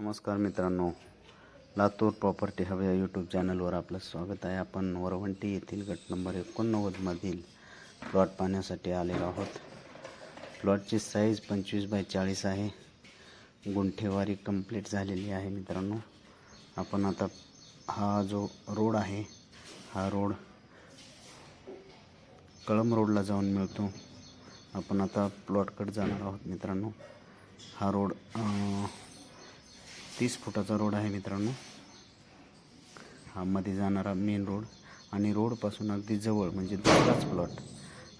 नमस्कार मित्रांनो लातूर प्रॉपर्टी हवे या यूट्यूब चॅनलवर आपलं स्वागत आहे. आपण वरवंटी येथील गट नंबर एकोणनव्वदमधील प्लॉट पाहण्यासाठी आलेलो आहोत. प्लॉटची साईज पंचवीस बाय चाळीस आहे. गुंठेवारी कंप्लीट झालेली आहे मित्रांनो. आपण आता हा जो रोड आहे हा रोड कळम रोडला जाऊन मिळतो. आपण आता प्लॉटकडे जाणार आहोत मित्रांनो. हा रोड तीस फुटाचा रोड आहे मित्रांनो. हा मध्ये जाणारा मेन रोड आणि रोडपासून अगदी जवळ म्हणजे दुसराच प्लॉट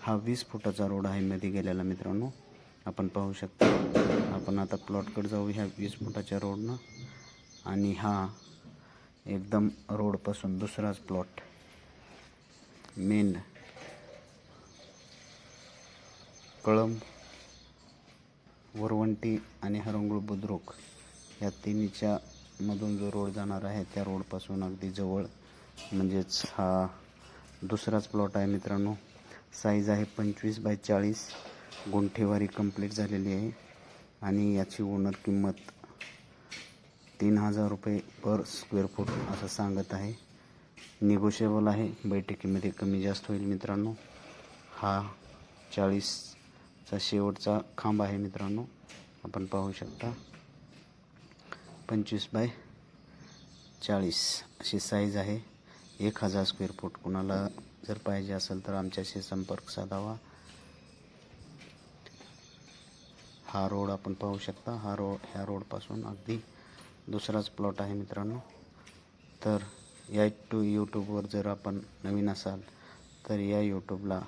हा वीस फुटाचा रोड आहे मध्ये गेलेला मित्रांनो. आपण पाहू शकता. आपण आता प्लॉटकडे जाऊ ह्या वीस फुटाच्या रोडनं आणि हा एकदम रोडपासून दुसराच प्लॉट मेन कळंब वरवंटी आणि हरंगुळ बुद्रुक. या तिन्हीच्या मधून जो रोड जाणार आहे त्या रोडपासून अगदी जवळ. म्हणजेच हा दुसराच प्लॉट आहे मित्रांनो. साईज आहे पंचवीस बाय चाळीस. गुंठेवारी कंप्लीट झालेली आहे. आणि याची ओनर किंमत तीन हजार रुपये पर स्क्वेअर फूट असं सांगत आहे. निगोशिएबल आहे. बैठकीमध्ये कमी जास्त होईल मित्रांनो. हा चाळीसचा शेवटचा खांब आहे मित्रांनो. आपण पाहू शकता. पंचवीस बाय चाळीस. अशी साईज आहे. एक हजार स्क्वेअर फूट कुणाला जर पाहिजे असेल तर आमच्याशी संपर्क साधावा. हा रोड आपण पाहू शकता. हा रोड ह्या रोडपासून अगदी दुसराच प्लॉट आहे मित्रांनो. तर या टू यूट्यूबवर जर आपण नवीन असाल तर या यूट्यूबला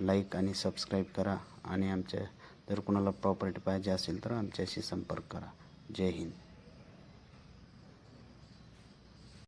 लाईक आणि सबस्क्राईब करा. आणि आमच्या जर कुणाला प्रॉपर्टी पाहिजे असेल तर आमच्याशी संपर्क करा. जय हिंद